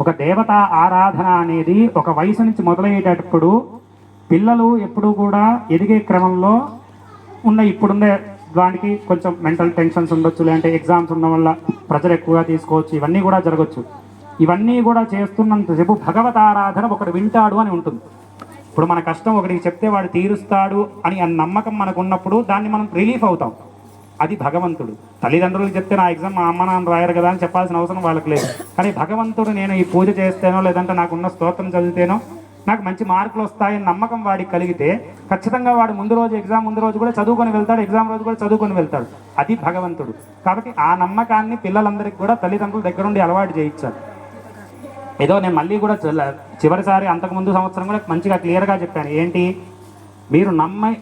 ఒక దేవత ఆరాధన అనేది ఒక వయసు నుంచి మొదలయ్యేటప్పుడు పిల్లలు ఎప్పుడూ కూడా ఎదిగే క్రమంలో ఉన్న ఇప్పుడున్నే దానికి కొంచెం మెంటల్ టెన్షన్స్ ఉండొచ్చు లేదంటే ఎగ్జామ్స్ ఉండడం వల్ల ప్రజలు ఎక్కువగా తీసుకోవచ్చు ఇవన్నీ కూడా జరగచ్చు. ఇవన్నీ కూడా చేస్తున్నంతసేపు భగవత్ ఆరాధన ఒకడు వింటాడు అని ఉంటుంది. ఇప్పుడు మన కష్టం ఒకడికి చెప్తే వాడు తీరుస్తాడు అని ఆ నమ్మకం మనకు ఉన్నప్పుడు దాన్ని మనం రిలీఫ్ అవుతాం. అది భగవంతుడు. తల్లిదండ్రులు చెప్తే నా ఎగ్జామ్ మా అమ్మ నాన్న రాయరు కదా అని చెప్పాల్సిన అవసరం వాళ్ళకి లేదు. కానీ భగవంతుడు నేను ఈ పూజ చేస్తేనో లేదంటే నాకున్న స్తోత్రం చదివితేనో నాకు మంచి మార్కులు వస్తాయని నమ్మకం వాడికి కలిగితే ఖచ్చితంగా వాడు ముందు రోజు ఎగ్జామ్ ముందు రోజు కూడా చదువుకొని వెళ్తాడు ఎగ్జామ్ రోజు కూడా చదువుకొని వెళ్తాడు. అది భగవంతుడు. కాబట్టి ఆ నమ్మకాన్ని పిల్లలందరికీ కూడా తల్లిదండ్రుల దగ్గరుండి అలవాటు చేయించాలి. ఏదో నేను మళ్ళీ కూడా చివరిసారి అంతకుముందు సంవత్సరం కూడా మంచిగా క్లియర్గా చెప్పాను. ఏంటి? మీరు నమ్మ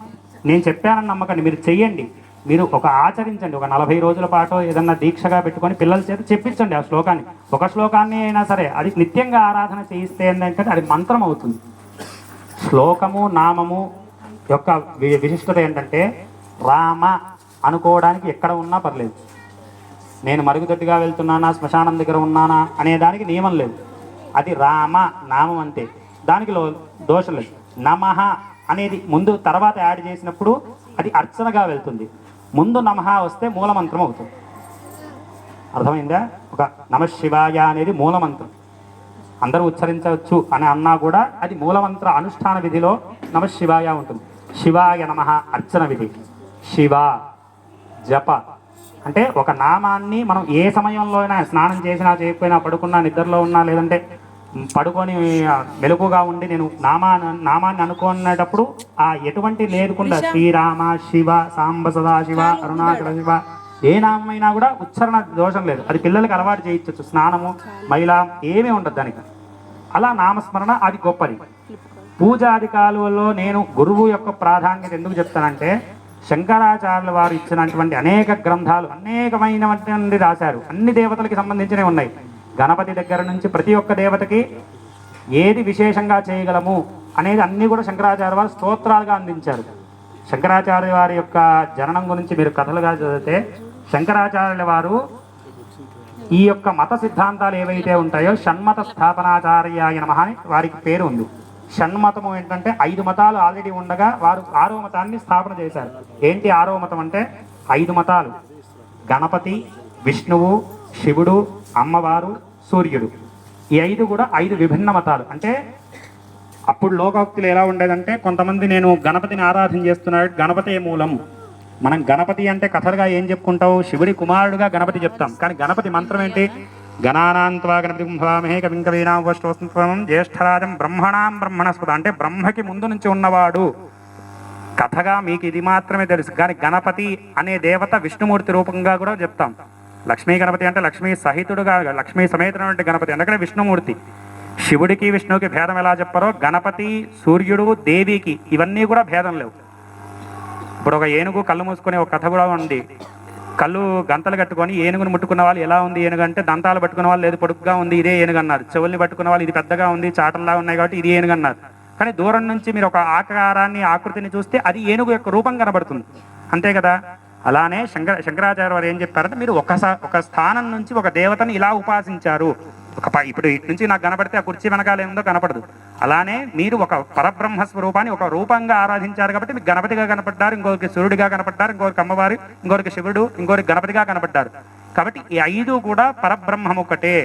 నేను చెప్పానని నమ్మకండి. మీరు చెయ్యండి. మీరు ఒక ఆచరించండి ఒక నలభై రోజుల పాటు ఏదన్నా దీక్షగా పెట్టుకొని పిల్లల చేత చెప్పించండి ఆ శ్లోకాన్ని. ఒక శ్లోకాన్ని అయినా సరే అది నిత్యంగా ఆరాధన చేయిస్తే ఏంటంటే అది మంత్రం అవుతుంది. శ్లోకము నామము యొక్క విశిష్టత ఏంటంటే రామ అనుకోవడానికి ఎక్కడ ఉన్నా పర్లేదు. నేను మరుగుదొడ్డిగా వెళ్తున్నానా శ్మశానం దగ్గర ఉన్నానా అనే దానికి నియమం లేదు. అది రామ నామం అంతే దానికి లో దోషం లేదు. నమః అనేది ముందు తర్వాత యాడ్ చేసినప్పుడు అది అర్చనగా వెళ్తుంది. ముందు నమః వస్తే మూలమంత్రం అవుతుంది. అర్థమైందా? ఒక నమశివాయ అనేది మూలమంత్రం. అందరూ ఉచ్చరించవచ్చు అని అన్నా కూడా అది మూలమంత్ర అనుష్ఠాన విధిలో నమశివాయ ఉంటుంది. శివాయ నమ అర్చన విధి. శివ జప. అంటే ఒక నామాన్ని మనం ఏ సమయంలో అయినా స్నానం చేసినా చేయకపోయినా పడుకున్నా నిద్రలో ఉన్నా లేదంటే పడుకొని మెలకుగా ఉండి నేను నామా నామాన్ని అనుకునేటప్పుడు ఆ ఎటువంటి లేకుండా శ్రీరామ శివ సాంబ సదా శివ అరుణాచల శివ ఏ నామైనా కూడా ఉచ్చారణ దోషం లేదు. అది పిల్లలకి అలవాటు చేయించవచ్చు స్నానము మైల ఏమీ ఉండదు దానికి. అలా నామస్మరణ అది గొప్పది. పూజాధికారులలో నేను గురువు యొక్క ప్రాధాన్యత ఎందుకు చెప్తానంటే శంకరాచార్యుల వారు ఇచ్చినటువంటి అనేక గ్రంథాలు అనేకమైనటువంటి రాశారు. అన్ని దేవతలకి సంబంధించినవి ఉన్నాయి. గణపతి దగ్గర నుంచి ప్రతి ఒక్క దేవతకి ఏది విశేషంగా చేయగలము అనేది అన్నీ కూడా శంకరాచార్య వారు స్తోత్రాలుగా అందించారు. శంకరాచార్య వారి యొక్క జననం గురించి మీరు కథలుగా చదివితే శంకరాచార్యుల వారు ఈ యొక్క మత సిద్ధాంతాలు ఏవైతే ఉంటాయో షణ్మత స్థాపనాచార్య అయిన అని వారికి పేరు ఉంది. షణ్మతము ఏంటంటే ఐదు మతాలు ఆల్రెడీ ఉండగా వారు ఆరో మతాన్ని స్థాపన చేశారు. ఏంటి ఆరో మతం అంటే? ఐదు మతాలు. గణపతి విష్ణువు శివుడు అమ్మవారు సూర్యుడు. ఈ ఐదు కూడా ఐదు విభిన్న మతాలు. అంటే అప్పుడు లోకోక్తులు ఎలా ఉండేదంటే కొంతమంది నేను గణపతిని ఆరాధన చేస్తున్నాడు గణపతే మూలం. మనం గణపతి అంటే కథలుగా ఏం చెప్పుకుంటావు? శివుడి కుమారుడుగా గణపతి చెప్తాం. కానీ గణపతి మంత్రం ఏంటి? గణానాంత్వా గణపతి భవామహే కవిం కవీనాం జ్యేష్ఠరాజం బ్రహ్మణాం బ్రహ్మణస్పద. అంటే బ్రహ్మకి ముందు నుంచి ఉన్నవాడు. కథగా మీకు ఇది మాత్రమే తెలుసు. కానీ గణపతి అనే దేవత విష్ణుమూర్తి రూపంగా కూడా చెప్తాం. లక్ష్మీ గణపతి అంటే లక్ష్మీ సహితుడుగా లక్ష్మీ సమేతమైనటువంటి గణపతి. ఎందుకంటే విష్ణుమూర్తి. శివుడికి విష్ణువుకి భేదం ఎలా చెప్పారో గణపతి సూర్యుడు దేవికి ఇవన్నీ కూడా భేదం లేవు. ఇప్పుడు ఒక ఏనుగు కళ్ళు మూసుకునే ఒక కథ కూడా ఉంది. కళ్ళు గంతలు కట్టుకొని ఏనుగును ముట్టుకున్న వాళ్ళు ఎలా ఉంది ఏనుగు అంటే దంతాలు పట్టుకున్న వాళ్ళు లేదు పొడుగ్గా ఉంది ఇదే ఏనుగు అన్నారు. చెవుల్ని పట్టుకున్న వాళ్ళు ఇది పెద్దగా ఉంది చాటల్లా ఉన్నాయి కాబట్టి ఇది ఏనుగు అన్నారు. కానీ దూరం నుంచి మీరు ఒక ఆకారాన్ని ఆకృతిని చూస్తే అది ఏనుగు యొక్క రూపం కనబడుతుంది. అంతే కదా? అలానే శంకర శంకరాచార్య వారు ఏం చెప్పారంటే మీరు ఒక ఒక స్థానం నుంచి ఒక దేవతను ఇలా ఉపాసించారు. ఒక ఇప్పుడు ఇటు నుంచి నాకు కనపడితే ఆ కుర్చీ వెనకాల ఏముందో కనపడదు. అలానే మీరు ఒక పరబ్రహ్మ స్వరూపాన్ని ఒక రూపంగా ఆరాధించారు కాబట్టి మీకు గణపతిగా కనపడ్డారు ఇంకొకరికి సూర్యుడిగా కనపడ్డారు ఇంకొకరికి అమ్మవారు ఇంకొకరికి శివుడు ఇంకొకరికి గణపతిగా కనపడ్డారు. కాబట్టి ఈ ఐదు కూడా పరబ్రహ్మం ఒకటే.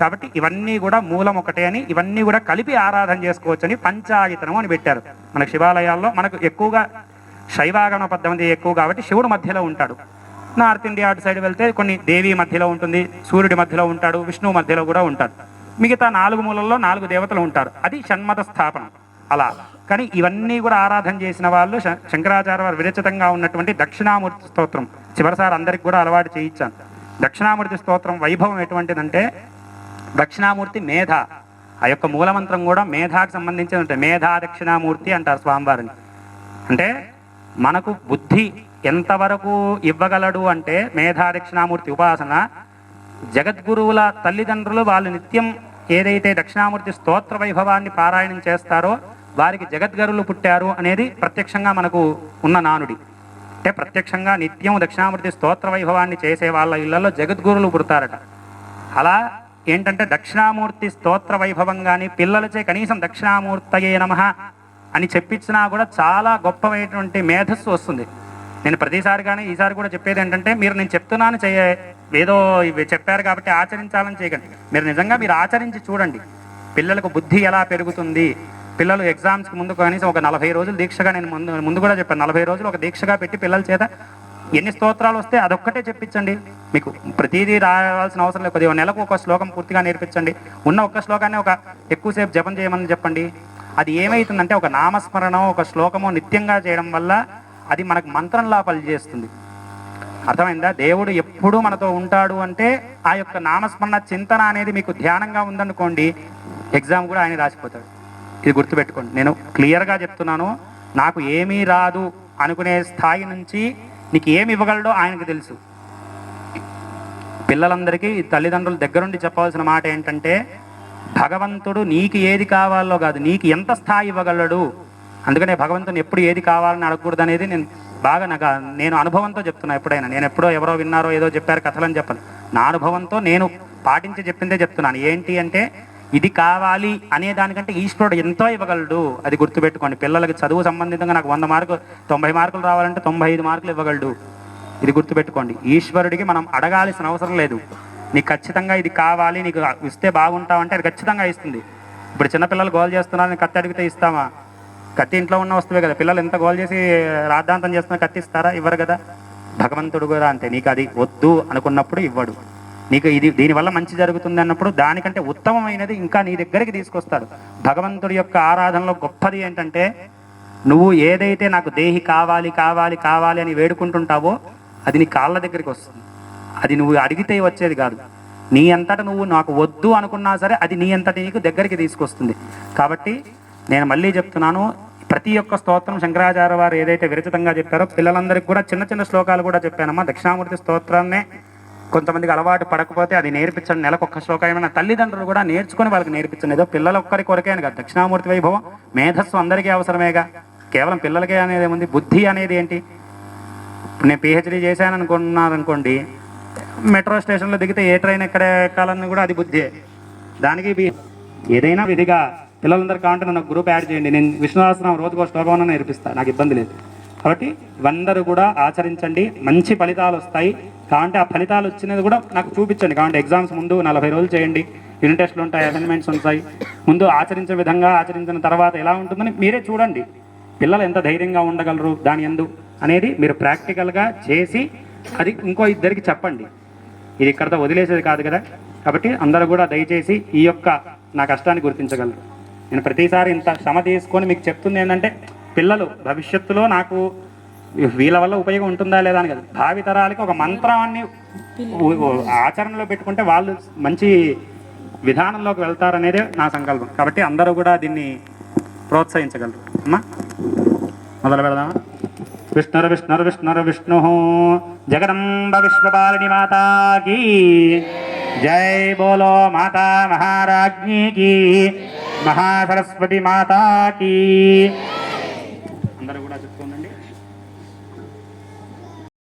కాబట్టి ఇవన్నీ కూడా మూలం ఒకటే అని ఇవన్నీ కూడా కలిపి ఆరాధన చేసుకోవచ్చని పంచాయతనం అని పెట్టారు. మన శివాలయాల్లో మనకు ఎక్కువగా శైవాగమన పద్ధతి ఎక్కువ కాబట్టి శివుడు మధ్యలో ఉంటాడు. నార్త్ ఇండియా అటు సైడ్ వెళ్తే కొన్ని దేవి మధ్యలో ఉంటుంది సూర్యుడి మధ్యలో ఉంటాడు విష్ణువు మధ్యలో కూడా ఉంటాడు. మిగతా నాలుగు మూలల్లో నాలుగు దేవతలు ఉంటారు. అది షణ్మత స్థాపన. అలా. కానీ ఇవన్నీ కూడా ఆరాధన చేసిన వాళ్ళు శంకరాచార్య వారు విరచితంగా ఉన్నటువంటి దక్షిణామూర్తి స్తోత్రం చివరిసారి అందరికి కూడా అలవాటు చేయించాను. దక్షిణామూర్తి స్తోత్రం వైభవం ఎటువంటిదంటే దక్షిణామూర్తి మేధ. ఆ యొక్క మూలమంత్రం కూడా మేధాకి సంబంధించిన మేధా దక్షిణామూర్తి అంటారు స్వామివారిని. అంటే మనకు బుద్ధి ఎంతవరకు ఇవ్వగలడు అంటే మేధా దక్షిణామూర్తి ఉపాసన జగద్గురువుల తల్లిదండ్రులు వాళ్ళు నిత్యం ఏదైతే దక్షిణామూర్తి స్తోత్ర వైభవాన్ని పారాయణం చేస్తారో వారికి జగద్గరులు పుట్టారు అనేది ప్రత్యక్షంగా మనకు ఉన్న నానుడి. అంటే ప్రత్యక్షంగా నిత్యం దక్షిణామూర్తి స్తోత్ర వైభవాన్ని చేసే వాళ్ళ ఇళ్ళలో జగద్గురులు పుడతారట. అలా ఏంటంటే దక్షిణామూర్తి స్తోత్ర వైభవం కానీ పిల్లలచే కనీసం దక్షిణామూర్తయే నమ అని చెప్పించినా కూడా చాలా గొప్పమైనటువంటి మేధస్సు వస్తుంది. నేను ప్రతిసారి కానీ ఈసారి కూడా చెప్పేది ఏంటంటే మీరు నేను చెప్తున్నాను చేయ ఏదో ఇవి చెప్పారు కాబట్టి ఆచరించాలని చేయకండి. మీరు నిజంగా మీరు ఆచరించి చూడండి. పిల్లలకు బుద్ధి ఎలా పెరుగుతుంది? పిల్లలు ఎగ్జామ్స్కి ముందు కనీసం ఒక నలభై రోజులు దీక్షగా నేను ముందు ముందు కూడా చెప్పాను. నలభై రోజులు ఒక దీక్షగా పెట్టి పిల్లల చేత ఎన్ని స్తోత్రాలు వస్తే అదొక్కటే చెప్పించండి. మీకు ప్రతిదీ రావాల్సిన అవసరం లేదు. కొద్దిగా నెలకు ఒక శ్లోకం పూర్తిగా నేర్పించండి. ఉన్న ఒక్క శ్లోకాన్ని ఒక ఎక్కువసేపు జపం చేయమని చెప్పండి. అది ఏమవుతుందంటే ఒక నామస్మరణం ఒక శ్లోకము నిత్యంగా చేయడం వల్ల అది మనకు మంత్రంలా పనిచేస్తుంది. అర్థమైందా? దేవుడు ఎప్పుడూ మనతో ఉంటాడు అంటే ఆ యొక్క నామస్మరణ చింతన అనేది మీకు ధ్యానంగా ఉందనుకోండి ఎగ్జామ్ కూడా ఆయన రాసిపోతాడు. ఇది గుర్తుపెట్టుకోండి. నేను క్లియర్గా చెప్తున్నాను నాకు ఏమీ రాదు అనుకునే స్థాయి నుంచి నీకు ఏమి ఇవ్వగలడో ఆయనకు తెలుసు. పిల్లలందరికీ ఈ తల్లిదండ్రుల దగ్గరుండి చెప్పవలసిన మాట ఏంటంటే భగవంతుడు నీకు ఏది కావాలో కాదు నీకు ఎంత స్థాయి ఇవ్వగలడు? అందుకనే భగవంతుని ఎప్పుడు ఏది కావాలని అడగకూడదు అనేది నేను బాగా నాకు నేను అనుభవంతో చెప్తున్నా ఎప్పుడైనా. నేను ఎప్పుడో ఎవరో విన్నారో ఏదో చెప్పారు కథలని చెప్పను. నా అనుభవంతో నేను పాటించి చెప్పిందే చెప్తున్నాను. ఏంటి అంటే ఇది కావాలి అనే దానికంటే ఈశ్వరుడు ఎంతో ఇవ్వగలడు. అది గుర్తుపెట్టుకోండి. పిల్లలకి చదువు సంబంధితంగా నాకు వంద మార్కులు తొంభై మార్కులు రావాలంటే తొంభై ఐదు మార్కులు ఇవ్వగలడు. ఇది గుర్తుపెట్టుకోండి. ఈశ్వరుడికి మనం అడగాల్సిన అవసరం లేదు. నీకు ఖచ్చితంగా ఇది కావాలి నీకు ఇస్తే బాగుంటావు అంటే అది ఖచ్చితంగా ఇస్తుంది. ఇప్పుడు చిన్నపిల్లలు గోల్ చేస్తున్నారు కత్తి అడిగితే ఇస్తామా? కత్తి ఇంట్లో ఉన్న వస్తువే కదా. పిల్లలు ఎంత గోల్ చేసి రాద్ధాంతం చేస్తున్నా కత్తి ఇస్తారా? ఇవ్వరు కదా. భగవంతుడు కూడా అంతే. నీకు అది వద్దు అనుకున్నప్పుడు ఇవ్వడు. నీకు ఇది దీనివల్ల మంచి జరుగుతుంది అన్నప్పుడు దానికంటే ఉత్తమమైనది ఇంకా నీ దగ్గరికి తీసుకొస్తాడు. భగవంతుడి యొక్క ఆరాధనలో గొప్పది ఏంటంటే నువ్వు ఏదైతే నాకు దేహి కావాలి కావాలి కావాలి అని వేడుకుంటుంటావో అది నీ కాళ్ళ దగ్గరికి వస్తుంది. అది నువ్వు అడిగితే వచ్చేది కాదు. నీ అంతట నువ్వు నాకు వద్దు అనుకున్నా సరే అది నీ అంతటి నీకు దగ్గరికి తీసుకొస్తుంది. కాబట్టి నేను మళ్ళీ చెప్తున్నాను ప్రతి ఒక్క స్తోత్రం శంకరాచార్య వారు ఏదైతే విరచితంగా చెప్పారో పిల్లలందరికీ కూడా చిన్న చిన్న శ్లోకాలు కూడా చెప్పానమ్మా. దక్షిణామూర్తి స్తోత్రాన్నే కొంతమందికి అలవాటు పడకపోతే అది నేర్పించండి. నెలకు ఒక్క శ్లోకమైన ఏమైనా తల్లిదండ్రులు కూడా నేర్చుకొని వాళ్ళకి నేర్పించండి. ఏదో పిల్లల ఒక్కరి కొరకే అని కాదు. దక్షిణామూర్తి వైభవం మేధస్సు అందరికీ అవసరమేగా. కేవలం పిల్లలకే అనేది ఏముంది? బుద్ధి అనేది ఏంటి? నేను పిహెచ్డీ చేశాను అనుకుంటున్నారు అనుకోండి మెట్రో స్టేషన్లో దిగితే ఏ ట్రైన్ ఎక్కడ ఎక్కాలని కూడా అది బుద్ధే. దానికి ఏదైనా విధిగా పిల్లలందరూ కావాలంటే నన్ను గ్రూప్ యాడ్ చేయండి. నేను విష్ణువాసనం రోజుకో శ్లోకం నేర్పిస్తాను నాకు ఇబ్బంది లేదు. కాబట్టి ఇవందరూ కూడా ఆచరించండి. మంచి ఫలితాలు వస్తాయి. కావంటే ఆ ఫలితాలు వచ్చినది కూడా నాకు చూపించండి. కావంటే ఎగ్జామ్స్ ముందు నలభై రోజులు చేయండి. యూనిట్ టెస్ట్లు ఉంటాయి అసైన్మెంట్స్ ఉంటాయి. ముందు ఆచరించే విధంగా ఆచరించిన తర్వాత ఎలా ఉంటుందని మీరే చూడండి. పిల్లలు ఎంత ధైర్యంగా ఉండగలరు దాని ఎందు అనేది మీరు ప్రాక్టికల్గా చేసి అది ఇంకో ఇద్దరికి చెప్పండి. ఇది ఇక్కడతో వదిలేసేది కాదు కదా? కాబట్టి అందరూ కూడా దయచేసి ఈ యొక్క నా కష్టాన్ని గుర్తించగలరు. నేను ప్రతిసారి ఇంత శ్రమ తీసుకొని మీకు చెప్తుంది ఏంటంటే పిల్లలు భవిష్యత్తులో నాకు వీళ్ళ వల్ల ఉపయోగం ఉంటుందా లేదా అని కదా. భావి తరాలకి ఒక మంత్రాన్ని ఆచరణలో పెట్టుకుంటే వాళ్ళు మంచి విధానంలోకి వెళ్తారనేదే నా సంకల్పం. కాబట్టి అందరూ కూడా దీన్ని ప్రోత్సహించగలరు. అమ్మా మొదలు పెడదామా? विष्णुर्विष्णुर्विष्णुर्विष्णुः जगदम्ब विश्वपालिनी माता की। जय बोलो माता महाराज्ञी की। महासरस्वती माता की।